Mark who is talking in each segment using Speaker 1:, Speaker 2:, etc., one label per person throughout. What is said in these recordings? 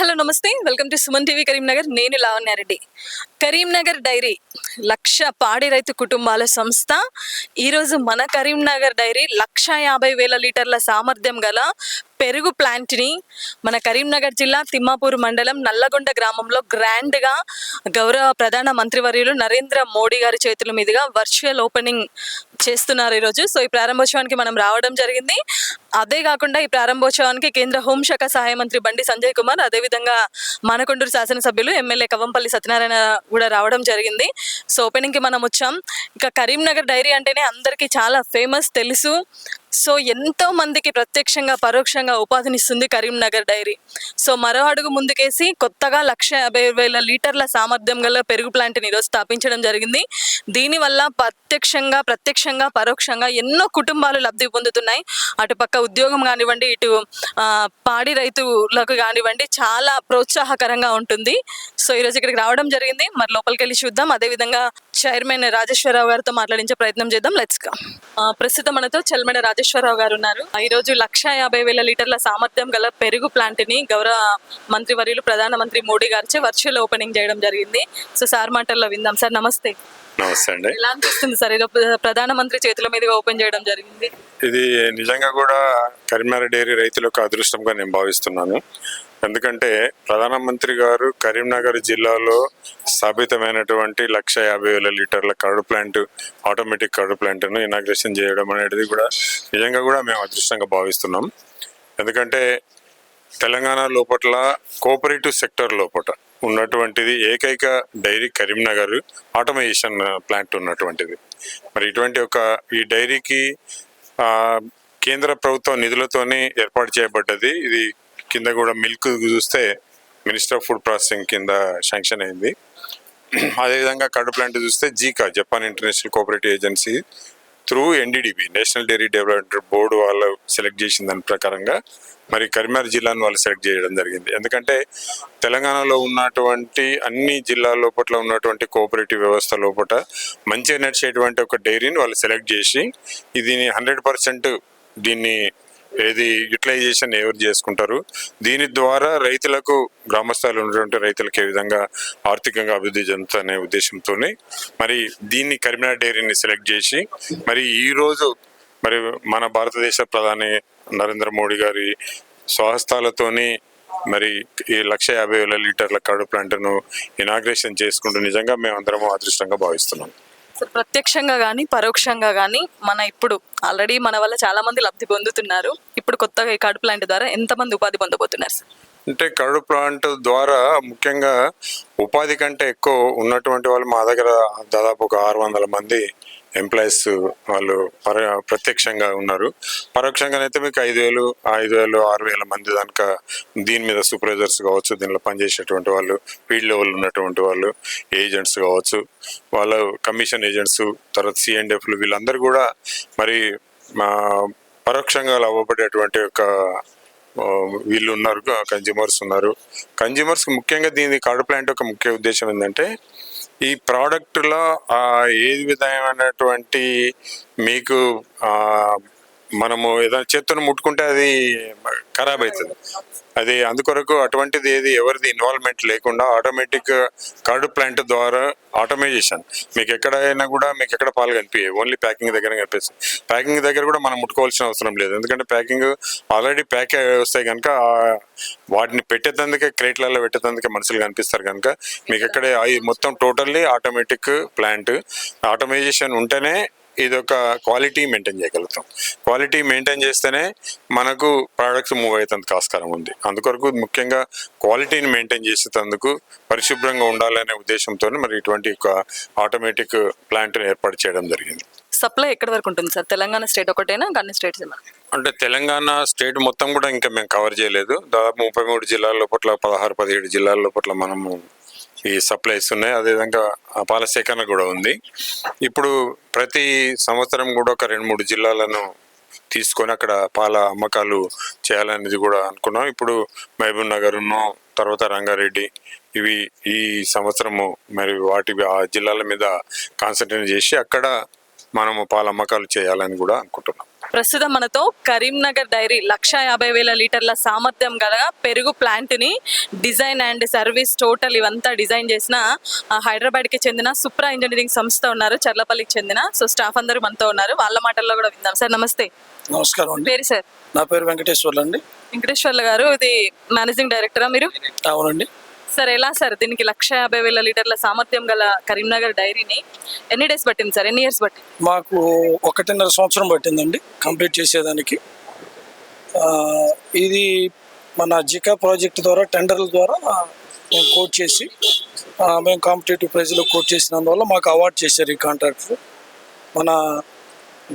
Speaker 1: Hello నమస్తే. Welcome to Suman TV Karimnagar. నేను Lavanya Reddy Karimnagar dairy లక్ష పాడి రైతు కుటుంబాల సంస్థ. ఈరోజు మన కరీంనగర్ డైరీ లక్ష యాభై వేల లీటర్ల సామర్థ్యం గల పెరుగు ప్లాంట్ని మన కరీంనగర్ జిల్లా తిమ్మాపూర్ మండలం నల్లగొండ గ్రామంలో గ్రాండ్గా గౌరవ ప్రధాన మంత్రివర్యులు నరేంద్ర మోడీ గారి చేతుల మీదుగా వర్చువల్ ఓపెనింగ్ చేస్తున్నారు ఈరోజు. సో ఈ ప్రారంభోత్సవానికి మనం రావడం జరిగింది. అదే కాకుండా ఈ ప్రారంభోత్సవానికి కేంద్ర హోంశాఖ సహాయ మంత్రి బండి సంజయ్ కుమార్ అదేవిధంగా మానకొండూరు శాసనసభ్యులు ఎమ్మెల్యే కవంపల్లి సత్యనారాయణ కూడా రావడం జరిగింది. సో ఓపెనింగ్కి మనం వచ్చాం. ఇక కరీంనగర్ డైరీ అంటేనే అందరికీ చాలా ఫేమస్ తెలుసు. సో ఎంతో మందికి ప్రత్యక్షంగా పరోక్షంగా ఉపాధినిస్తుంది కరీంనగర్ డైరీ. సో మరో అడుగు ముందుకేసి కొత్తగా లక్ష యాభై వేల లీటర్ల సామర్థ్యం గల పెరుగు ప్లాంట్ని ఈరోజు స్థాపించడం జరిగింది. దీనివల్ల ప్రత్యక్షంగా ప్రత్యక్షంగా పరోక్షంగా ఎన్నో కుటుంబాలు లబ్ధి పొందుతున్నాయి. అటుపక్క ఉద్యోగం కానివ్వండి ఇటు పాడి రైతులకు కానివ్వండి చాలా ప్రోత్సాహకరంగా ఉంటుంది. సో ఈరోజు ఇక్కడికి రావడం జరిగింది. మరి లోపలికి వెళ్ళి చూద్దాం. అదేవిధంగా చైర్మన్ రాజేశ్వరరావు గారితో మాట్లాడించే ప్రయత్నం చేద్దాం. లెట్స్గా ప్రస్తుతం మనతో చెల్మడ రాజేశ్వరరావు గారు ఉన్నారు. ఈరోజు లక్ష యాభై వేల లీటర్ల సామర్థ్యం గల పెరుగు ప్లాంట్ని గౌరవ మంత్రివర్యులు ప్రధానమంత్రి మోడీ గారిచే వర్చువల్ ఓపెనింగ్ చేయడం జరిగింది. సో సార్ మాటల్లో విందాం. సార్ నమస్తే.
Speaker 2: నమస్తే అండి.
Speaker 1: ఎలా అనిపిస్తుంది సార్? ఏదో ప్రధానమంత్రి చేతుల మీదుగా ఓపెన్ చేయడం జరిగింది.
Speaker 2: ఇది నిజంగా కూడా కరీంనగర్ డైరీ రైతులకు అదృష్టంగా నేను భావిస్తున్నాను. ఎందుకంటే ప్రధానమంత్రి గారు కరీంనగర్ జిల్లాలో స్థాపితమైనటువంటి లక్ష యాభై వేల లీటర్ల కర్డ్ ప్లాంట్ ఆటోమేటిక్ కర్డ్ ప్లాంట్ను ఇనాగ్రేషన్ చేయడం అనేది కూడా నిజంగా కూడా మేము అదృష్టంగా భావిస్తున్నాం. ఎందుకంటే తెలంగాణ లోపట్ల కోఆపరేటివ్ సెక్టర్ లోపల ఉన్నటువంటిది ఏకైక డైరీ కరీంనగర్ ఆటోమేషన్ ప్లాంట్ ఉన్నటువంటిది. మరి ఇటువంటి ఒక ఈ డైరీకి కేంద్ర ప్రభుత్వం నిధులతోనే ఏర్పాటు చేయబడ్డది. ఇది కింద కూడా మిల్క్ చూస్తే మినిస్టర్ ఆఫ్ ఫుడ్ ప్రాసెసింగ్ కింద శాంక్షన్ అయింది. అదేవిధంగా కడు ప్లాంట్ చూస్తే JICA Japan International Cooperative Agency through NDDB National Dairy Development Board వాళ్ళు సెలెక్ట్ చేసిన దాని ప్రకారంగా మరి కరీంనగర్ జిల్లాను వాళ్ళు సెలెక్ట్ చేయడం జరిగింది. ఎందుకంటే తెలంగాణలో ఉన్నటువంటి అన్ని జిల్లాల లోపల ఉన్నటువంటి కోఆపరేటివ్ వ్యవస్థ లోపల మంచిగా నడిచేటువంటి ఒక డైరీని వాళ్ళు సెలెక్ట్ చేసి దీన్ని హండ్రెడ్ పర్సెంట్ దీన్ని ఏది యూటిలైజేషన్ ఎవరు చేసుకుంటారు? దీని ద్వారా రైతులకు గ్రామస్థాయిలో ఉన్నటువంటి రైతులకు ఏ విధంగా ఆర్థికంగా అభివృద్ధి చెందుతానే ఉద్దేశంతో మరి దీన్ని కరీంనగర్ డైరీని సెలెక్ట్ చేసి మరి ఈరోజు మరి మన భారతదేశ ప్రధాని నరేంద్ర మోడీ గారి స్వహస్తాలతోని మరి ఈ లక్ష యాభై వేల లీటర్ల కడు ప్లాంట్ను ఇనాగ్రేషన్ చేసుకుంటూ నిజంగా మేము అందరం అదృష్టంగా భావిస్తున్నాం.
Speaker 1: సో ప్రత్యక్షంగా కానీ పరోక్షంగా కానీ మన ఇప్పుడు ఆల్రెడీ మన వల్ల చాలా మంది లబ్ధి పొందుతున్నారు. ఇప్పుడు కొత్తగా ఈ కార్డు ప్లాంట్ ద్వారా ఎంతమంది ఉపాధి పొందబోతున్నారు సార్
Speaker 2: అంటే కరడు ప్లాంట్ ద్వారా ముఖ్యంగా ఉపాధి కంటే ఎక్కువ ఉన్నటువంటి వాళ్ళు మా దగ్గర దాదాపు ఒక ఆరు వందల మంది ఎంప్లాయీస్ వాళ్ళు పర ప్రత్యక్షంగా ఉన్నారు. పరోక్షంగానైతే మీకు ఐదు వేలు ఐదు వేలు ఆరు వేల మంది దానిక దీని మీద సూపర్వైజర్స్ కావచ్చు దీనిలో పనిచేసేటువంటి వాళ్ళు ఫీల్డ్ లెవెల్ ఉన్నటువంటి వాళ్ళు ఏజెంట్స్ కావచ్చు వాళ్ళ కమిషన్ ఏజెంట్స్ తర్వాత సిఎండ్ఎఫ్లు వీళ్ళందరూ కూడా మరి మా పరోక్షంగా లాభపడేటువంటి ఒక వీళ్ళు ఉన్నారు కన్జ్యూమర్స్ ఉన్నారు. కన్జ్యూమర్స్ ముఖ్యంగా దీని కార్డు ప్లాంట్ యొక్క ముఖ్య ఉద్దేశం ఏంటంటే ఈ ప్రోడక్ట్లో ఏది విధమైనటువంటి మీకు మనము ఏదైనా చేత్తోని ముట్టుకుంటే అది ఖరాబ్ అవుతుంది అది అందుకొరకు అటువంటిది ఏది ఎవరిది ఇన్వాల్వ్మెంట్ లేకుండా ఆటోమేటిక్ కార్డు ప్లాంట్ ద్వారా ఆటోమైజేషన్. మీకు ఎక్కడైనా కూడా మీకు ఎక్కడ పాలు కనిపించాయి ఓన్లీ ప్యాకింగ్ దగ్గర కనిపిస్తుంది. ప్యాకింగ్ దగ్గర కూడా మనం ముట్టుకోవాల్సిన అవసరం లేదు. ఎందుకంటే ప్యాకింగ్ ఆల్రెడీ ప్యాక్ వస్తాయి కనుక వాటిని పెట్టేటందుకే క్రేట్లలో పెట్టేటందుకే మనుషులు కనిపిస్తారు కనుక మీకు ఎక్కడ మొత్తం టోటల్లీ ఆటోమేటిక్ ప్లాంట్. ఆటోమైజేషన్ ఉంటేనే ఇది ఒక క్వాలిటీ మెయింటైన్ చేయగలుగుతాం. క్వాలిటీ మెయింటైన్ చేస్తేనే మనకు ప్రోడక్ట్స్ మూవ్ అయ్యేందుకు ఆస్కారం ఉంది. అందుకొరకు ముఖ్యంగా క్వాలిటీని మెయింటైన్ చేసేందుకు పరిశుభ్రంగా ఉండాలనే ఉద్దేశంతో మరి ఇటువంటి ఒక ఆటోమేటిక్ ప్లాంట్ ఏర్పాటు చేయడం జరిగింది.
Speaker 1: సప్లై ఎక్కడి వరకు ఉంటుంది సార్? తెలంగాణ స్టేట్ ఒకటేనా? అన్ని స్టేట్స్
Speaker 2: అంటే తెలంగాణ స్టేట్ మొత్తం కూడా ఇంకా మేము కవర్ చేయలేదు. దాదాపు ముప్పై మూడు జిల్లాల లోపల పదహారు పదిహేడు జిల్లాల లోపల మనము ఈ సప్లైస్ ఉన్నాయి. అదేవిధంగా ఆ పాల సేకరణ కూడా ఉంది. ఇప్పుడు ప్రతి సంవత్సరం కూడా ఒక రెండు మూడు జిల్లాలను తీసుకొని అక్కడ పాల అమ్మకాలు చేయాలనేది కూడా అనుకున్నాం. ఇప్పుడు మహబూబ్ నగర్ను తర్వాత రంగారెడ్డి ఇవి ఈ సంవత్సరము మరి వాటి ఆ జిల్లాల మీద కాన్సన్ట్రేట్ చేసి అక్కడ మనము పాల అమ్మకాలు చేయాలని కూడా అనుకుంటున్నాం.
Speaker 1: ప్రస్తుతం మనతో కరీంనగర్ డైరీ లక్ష యాభై వేల లీటర్ల సామర్థ్యం గల పెరుగు ప్లాంట్ని డిజైన్ అండ్ సర్వీస్ టోటల్ ఇవంతా డిజైన్ చేసిన ఆ, హైదరాబాద్కి చెందిన సుప్రా ఇంజనీరింగ్ సంస్థ ఉన్నారు చర్లపల్లికి చెందిన. సో స్టాఫ్ అందరూ మనతో ఉన్నారు. వాళ్ళ మాటల్లో కూడా విందాం. సార్ నమస్తే.
Speaker 3: నమస్కారం అండి.
Speaker 1: పేరు సార్?
Speaker 3: నా పేరు వెంకటేశ్వర్లు అండి
Speaker 1: వెంకటేశ్వర్ల గారు ఇది మేనేజింగ్ డైరెక్టరా మీరు?
Speaker 3: అవునండి.
Speaker 1: సార్ ఎలా సార్? దీనికి లక్ష యాభై వేల లీటర్ల సామర్థ్యం గల కరీంనగర్ డైరీని ఎన్ని డేస్ పట్టింది సార్? ఎన్ని ఇయర్స్ పట్టింది?
Speaker 3: మాకు ఒకటిన్నర సంవత్సరం పట్టిందండి కంప్లీట్ చేసేదానికి. ఇది మన జికా ప్రాజెక్ట్ ద్వారా టెండర్ల ద్వారా మేము కోట్ చేసి మేము కాంపిటేటివ్ ప్రైజ్లో కోట్ చేసినందువల్ల మాకు అవార్డు చేశారు ఈ కాంట్రాక్ట్ మన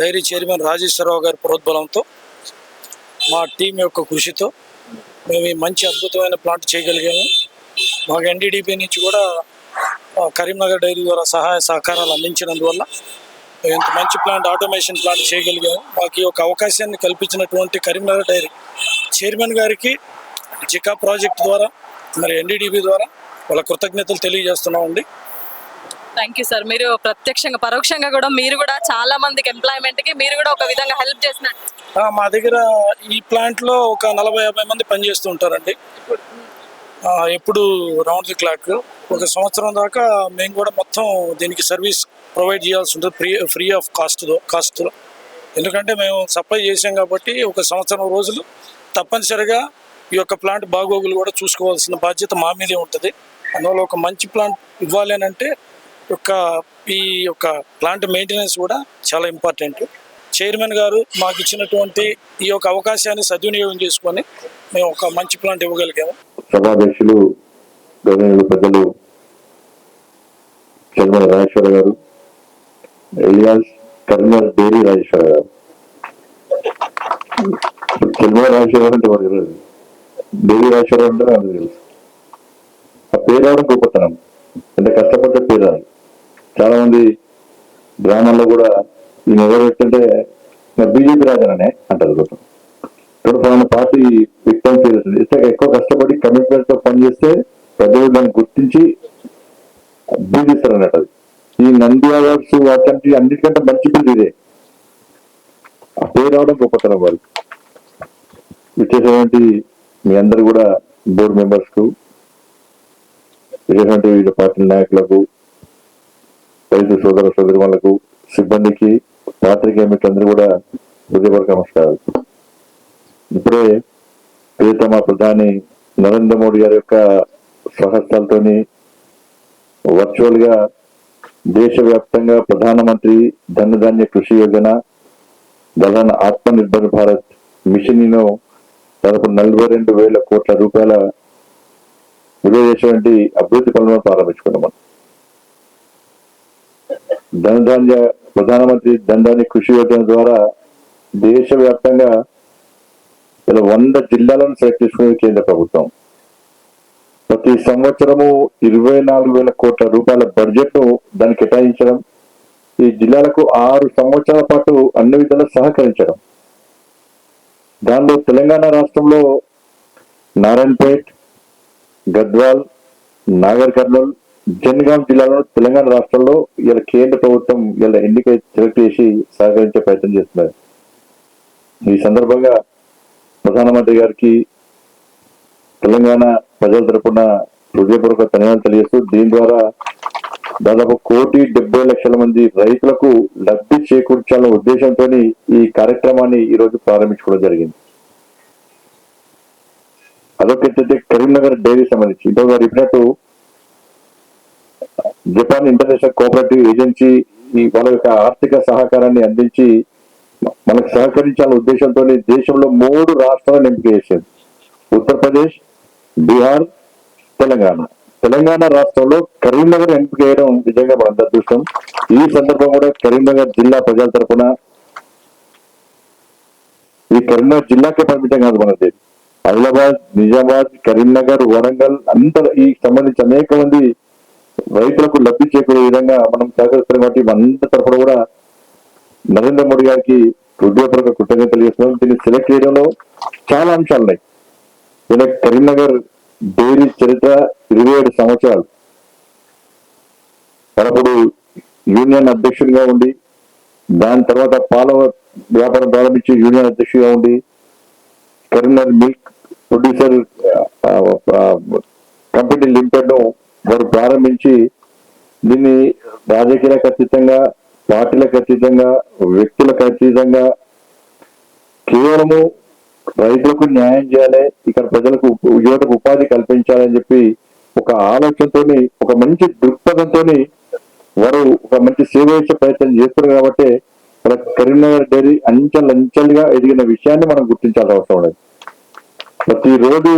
Speaker 3: డైరీ చైర్మన్ రాజేశ్వరరావు గారి ప్రోద్బలంతో మా టీం యొక్క కృషితో మేము ఈ మంచి అద్భుతమైన ప్లాంట్ చేయగలిగాము. మాకు ఎన్డీడీపీ నుంచి కూడా కరీంనగర్ డైరీ ద్వారా సహాయ సహకారాలు అందించినందువల్ల ఇంత మంచి ప్లాంట్ ఆటోమేషన్ ప్లాంట్ చేయగలిగాము. మాకు ఈ యొక్క అవకాశాన్ని కల్పించినటువంటి కరీంనగర్ డైరీ చైర్మన్ గారికి జికా ప్రాజెక్ట్ ద్వారా మరి ఎన్డీడీపీ ద్వారా వాళ్ళ కృతజ్ఞతలు తెలియజేస్తున్నామండి.
Speaker 1: థ్యాంక్ యూ సార్ మీరు ప్రత్యక్షంగా పరోక్షంగా కూడా మీరు కూడా చాలా మందికి ఎంప్లాయ్మెంట్కి మీరు కూడా ఒక విధంగా హెల్ప్ చేసినట్టు.
Speaker 3: మా దగ్గర ఈ ప్లాంట్లో ఒక నలభై యాభై మంది పనిచేస్తూ ఉంటారండి. ఎప్పుడు రౌండ్ ది క్లాక్. ఒక సంవత్సరం దాకా మేము కూడా మొత్తం దీనికి సర్వీస్ ప్రొవైడ్ చేయాల్సి ఉంటుంది ఫ్రీ ఫ్రీ ఆఫ్ కాస్ట్తో కాస్ట్లో ఎందుకంటే మేము సప్లై చేసాం కాబట్టి ఒక సంవత్సరం రోజులు తప్పనిసరిగా ఈ యొక్క ప్లాంట్ బాగోగులు కూడా చూసుకోవాల్సిన బాధ్యత మా మీదే ఉంటుంది. అందువల్ల ఒక మంచి ప్లాంట్ ఇవ్వాలి అని అంటే యొక్క ఈ యొక్క ప్లాంట్ మెయింటెనెన్స్ కూడా చాలా ఇంపార్టెంట్. చైర్మన్ గారు మాకు ఇచ్చినటువంటి ఈ యొక్క అవకాశాన్ని సద్వినియోగం చేసుకొని మేము ఒక మంచి ప్లాంట్ ఇవ్వగలిగాము.
Speaker 4: సభాధ్యక్షులు గౌరవనీయులు పెద్దలు చల్మల రాజేశ్వర గారు ఎలియాస్ కరీంనగర్ రాజేశ్వర గారు. చల్మల రాజేశ్వర గారు అంటే మనకు తెలియదు డైరీ రాజేశ్వర గారు అంటే నాకు తెలుసు. ఆ పేరు రావడం గొప్పతనం. అంటే కష్టపడ్డ పేరు రాదు చాలా మంది గ్రామాల్లో కూడా నేను ఎవరు పెట్టంటే బీజేపీ రాజననే అంటారు గొప్ప ఇక్కడ మన పార్టీ వ్యక్తం చేస్తుంది ఇట్లా ఎక్కువ కష్టపడి కమిట్మెంట్తో పనిచేస్తే ప్రజలు దాన్ని గుర్తించి అభివృద్ధిస్తారు అన్నట్టు అది. ఈ నంది అవార్డ్స్ వాటి అన్నిటికంటే మంచి పేరు ఇదే. ఆ పేరు రావడం గొప్పతనం వాళ్ళు విశేషమైనటువంటి మీ అందరు కూడా బోర్డు మెంబర్స్కు విశేషమైన వివిధ పార్టీ నాయకులకు రైతు సోదర సోదరి సిబ్బందికి పాత్రికేయ మిత్రులందరూ కూడా హృదయపూర్వక నమస్కారాలు. ఇప్పుడే ప్రియతమ ప్రధాని నరేంద్ర మోడీ గారి యొక్క స్వహస్తాలతోని వర్చువల్గా దేశవ్యాప్తంగా ప్రధానమంత్రి ధనధాన్య కృషి యోజన ప్రధాన ఆత్మ నిర్భర్ భారత్ మిషన్ను దాదాపు నలభై రెండు వేల కోట్ల రూపాయల విలువేటువంటి అభివృద్ధి పనులను ప్రారంభించుకున్నాం ధనధాన్య ప్రధానమంత్రి ధనధాన్య కృషి యోజన ద్వారా దేశవ్యాప్తంగా ఇలా వంద జిల్లాలను సెలెక్ట్ చేసుకునేది కేంద్ర ప్రభుత్వం. ప్రతి సంవత్సరము ఇరవై నాలుగు వేల కోట్ల రూపాయల బడ్జెట్ దాన్ని కేటాయించడం ఈ జిల్లాలకు ఆరు సంవత్సరాల పాటు అన్ని విధాలా సహకరించడం. దానిలో తెలంగాణ రాష్ట్రంలో నారాయణపేట్ గద్వాల్ నాగర్ కర్నూల్ జనగాం జిల్లాలో తెలంగాణ రాష్ట్రంలో ఇలా కేంద్ర ప్రభుత్వం ఇలా ఎన్నిక సెలెక్ట్ చేసి సహకరించే ప్రయత్నం చేస్తున్నారు. ఈ సందర్భంగా ప్రధానమంత్రి గారికి తెలంగాణ ప్రజల తరపున హృదయపూర్వక ధన్యవాదాలు తెలియజేస్తూ దీని ద్వారా దాదాపు కోటి డెబ్బై లక్షల మంది రైతులకు లబ్ధి చేకూర్చాలన్న ఉద్దేశంతో ఈ కార్యక్రమాన్ని ఈ రోజు ప్రారంభించుకోవడం జరిగింది. అదొకటి కరీంనగర్ డైరీ సంబంధించి. ఇంకో గారు చెప్పినట్టు జపాన్ ఇంటర్నేషనల్ కోఆపరేటివ్ ఏజెన్సీ వాళ్ళ యొక్క ఆర్థిక సహకారాన్ని అందించి మనకు సహకరించాలనే ఉద్దేశంతో దేశంలో మూడు రాష్ట్రాలను ఎంపిక చేసేది ఉత్తరప్రదేశ్ బీహార్ తెలంగాణ. తెలంగాణ రాష్ట్రంలో కరీంనగర్ ఎంపిక చేయడం నిజంగా మన అదృష్టం ఈ సందర్భం కూడా కరీంనగర్ జిల్లా ప్రజల తరఫున ఈ కరీంనగర్ జిల్లాకే పరిమితం కాదు మనది. ఆదిలాబాద్ నిజామాబాద్ కరీంనగర్ వరంగల్ అంత ఈ సంబంధించి అనేక మంది రైతులకు లబ్ధి చేకూరే విధంగా మనం సహకరిస్తున్నాం కాబట్టి మన తరఫున కూడా నరేంద్ర మోడీ గారికి హృదయపూర్వక కృతజ్ఞతలు చేస్తున్నాం. దీన్ని సెలెక్ట్ చేయడంలో చాలా అంశాలు ఉన్నాయి ఇలా కరీంనగర్ డైరీ చరిత్ర ఇరవై ఏడు సంవత్సరాలు. తనప్పుడు యూనియన్ అధ్యక్షుడిగా ఉండి దాని తర్వాత పాల వ్యాపారం ప్రారంభించి యూనియన్ అధ్యక్షుడిగా ఉండి Karimnagar milk producer company limited వారు ప్రారంభించి దీన్ని రాజకీయాలకు అతీతంగా పార్టీలకు అతీతంగా వ్యక్తులకు అతీతంగా కేవలము రైతులకు న్యాయం చేయాలి ఇక్కడ ప్రజలకు యువతకు ఉపాధి కల్పించాలని చెప్పి ఒక ఆలోచనతోని ఒక మంచి దృక్పథంతో వారు ఒక మంచి సేవ ఇచ్చే ప్రయత్నం చేస్తున్నారు కాబట్టి మన కరీంనగర్ డైరీ అంచెలంచెలుగా ఎదిగిన విషయాన్ని మనం గుర్తించాల్సిన అవసరం లేదు. ప్రతిరోజు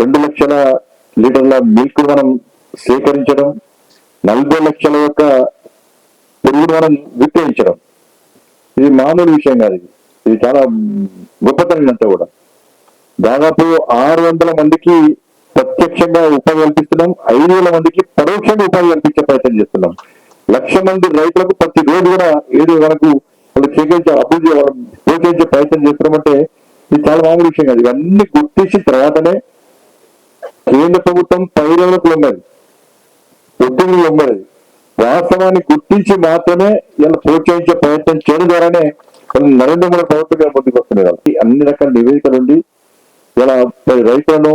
Speaker 4: రెండు లక్షల లీటర్ల మిల్క్ మనం సేకరించడం నలభై లక్షల యొక్క పెరుగును మనం విక్రయించడం. ఇది మామూలు విషయం కాదు ఇది. ఇది చాలా గొప్పతనం అంతా కూడా. దాదాపు ఆరు వందల మందికి ప్రత్యక్షంగా ఉపాధి కల్పిస్తున్నాం. ఐదు వేల మందికి పరోక్షంగా ఉపాధి కల్పించే ప్రయత్నం చేస్తున్నాం. లక్ష మంది రైతులకు ప్రతి రోజు కూడా ఏడు వరకు వాళ్ళు స్వీకరించే అభివృద్ధి వాళ్ళని ప్రోత్సహించే ప్రయత్నం చేస్తున్నామంటే ఇది చాలా మామూలు విషయం కాదు. ఇవన్నీ గుర్తించిన తర్వాతనే కేంద్ర ప్రభుత్వం పైరవులకు ఉన్నది ఒత్తిడి ఉన్నది వాస్తవాన్ని గుర్తించి మాత్రమే ఇలా ప్రోత్సహించే ప్రయత్నం చేయడం ద్వారానే కొన్ని నరేంద్ర మోడీ ప్రభుత్వం గారు ముందుకు వస్తున్నారు కాబట్టి అన్ని రకాల నివేదికలు ఉండి ఇలా రైతులను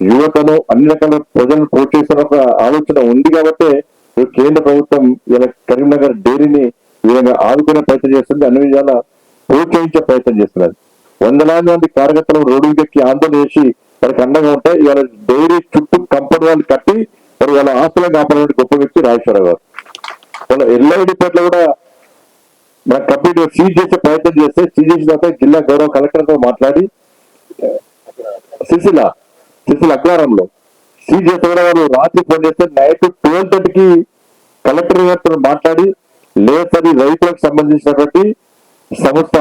Speaker 4: యువతను అన్ని రకాల ప్రజలను ప్రోత్సహిస్తున్న ఒక ఆలోచన ఉంది కాబట్టి ఈ కేంద్ర ప్రభుత్వం ఇలా కరీంనగర్ డైరీని ఈ విధంగా ఆదుకునే ప్రయత్నం చేస్తుంది. అన్ని విధాల ప్రోత్సహించే ప్రయత్నం చేస్తున్నారు వందలాది మంది కార్యకర్తలు రోడ్డు ఎక్కి ఆందోళన చేసి వారికి అండగా ఉంటే ఇవాళ డైరీ చుట్టూ కంపెనీ వాళ్ళు కట్టి మరి వాళ్ళ ఆస్తులను కాపాడే గొప్ప వ్యక్తి రాజేశ్వరరావు గారు. వాళ్ళ ఎల్ఐడిపేటలో కూడా మన కంప్లీట్ సీజ్ చేసే ప్రయత్నం చేస్తే సీజ్ చేసిన తర్వాత జిల్లా గౌరవ కలెక్టర్తో మాట్లాడి సిసిల సిసిల అగ్రహారంలో సీజ్ చేస్తే కూడా వాళ్ళు రాత్రి ఫోన్ చేస్తే నైట్ ట్వెల్వ్ థర్టీకి కలెక్టర్ గారితో మాట్లాడి లేదు రైతులకు సంబంధించినటువంటి సంస్థ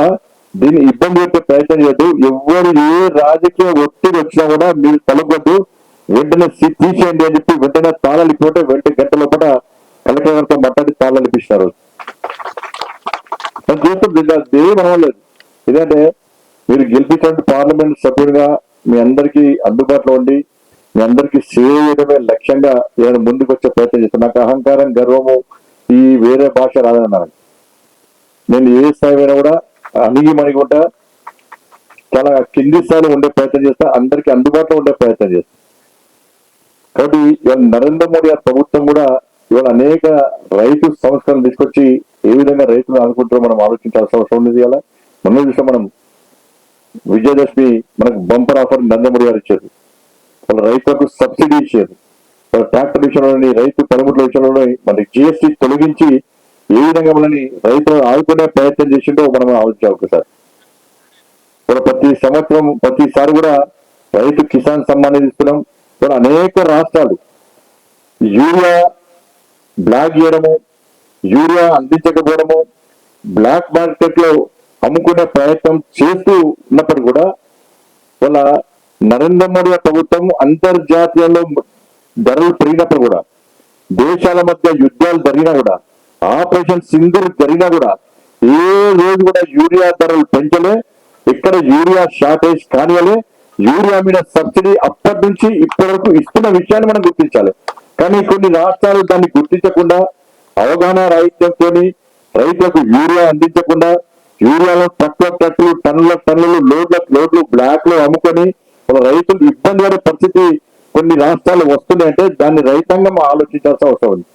Speaker 4: దీన్ని ఇబ్బంది పెట్టే ప్రయత్నం చేయదు ఎవరు ఏ రాజకీయ ఒత్తిడి వచ్చినా కూడా మీరు తలగొద్దు వెంటనే తీసేయండి అని చెప్పి వెంటనే తాళాలు ఇప్పుకుంటే వెంటనే గంట కూడా కలెక్టర్ గారితో మాట్లాడి తాళాలు ఇప్పించినారు. అది చేస్తుంది దేని అనవలేదు ఎందుకంటే మీరు గెలిపించిన పార్లమెంట్ సభ్యుడిగా మీ అందరికీ అందుబాటులో ఉండి మీ అందరికీ సేవ చేయడమే లక్ష్యంగా నేను ముందుకు వచ్చే ప్రయత్నం చేస్తాను నాకు అహంకారం గర్వము ఈ వేరే భాష రాదన్నాను నేను ఏ స్థాయి అయినా కూడా అణిగి మణిగుంటా చాలా కింది స్థాయిలో ఉండే ప్రయత్నం చేస్తా అందరికీ అందుబాటులో ఉండే ప్రయత్నం చేస్తా. కాబట్టి ఇవాళ నరేంద్ర మోడీ గారి ప్రభుత్వం కూడా ఇవాళ అనేక రైతు సంస్కరణలు తీసుకొచ్చి ఏ విధంగా రైతులు అనుకుంటారో మనం ఆలోచించాల్సిన అవసరం ఉంది ఇవాళ. మొన్న చూసాం మనం విజయదశమి మనకు బంపర్ ఆఫర్ నరేంద్ర మోడీ గారు ఇచ్చారు. వాళ్ళ రైతులకు సబ్సిడీ ఇచ్చారు. వాళ్ళ ట్రాక్టర్ విషయంలోని రైతు పనిముట్ల విషయంలోని మనకి జిఎస్టీ తొలగించి ఏ విధంగా మనని రైతులను ఆదుకునే ప్రయత్నం చేసిండో మనం ఆలోచించాలి ఒకసారి ప్రతి సంవత్సరం ప్రతిసారి కూడా రైతు కిసాన్ సమ్మాన్ ఇస్తున్నాం. ఇప్పుడు అనేక రాష్ట్రాలు యూరియా బ్లాక్ చేయడము యూరియా అందించకపోవడము బ్లాక్ మార్కెట్లో అమ్ముకునే ప్రయత్నం చేస్తూ ఉన్నప్పటికీ కూడా వాళ్ళ నరేంద్ర మోడీ ప్రభుత్వం అంతర్జాతీయంలో ధరలు పెరిగినప్పుడు కూడా దేశాల మధ్య యుద్ధాలు జరిగినా కూడా ఆపరేషన్ సింధూర్ జరిగినా కూడా ఏ రోజు కూడా యూరియా ధరలు పెంచలే ఇక్కడ యూరియా షార్టేజ్ కానివలే యూరియా మీద సబ్సిడీ అప్పటి నుంచి ఇప్పటి వరకు ఇస్తున్న విషయాన్ని మనం గుర్తించాలి. కానీ కొన్ని రాష్ట్రాలు దాన్ని గుర్తించకుండా అవగాహన రాహిత్యంతో రైతులకు యూరియా అందించకుండా యూరియాలో తక్కువ ట్రక్కులు టన్నుల టన్నులు లోడ్ల లోడ్లు బ్లాక్లో అమ్ముకొని రైతులు ఇబ్బంది పడే పరిస్థితి కొన్ని రాష్ట్రాలు వస్తున్నాయంటే దాన్ని రైతాంగం ఆలోచించాల్సిన అవసరం ఉంది.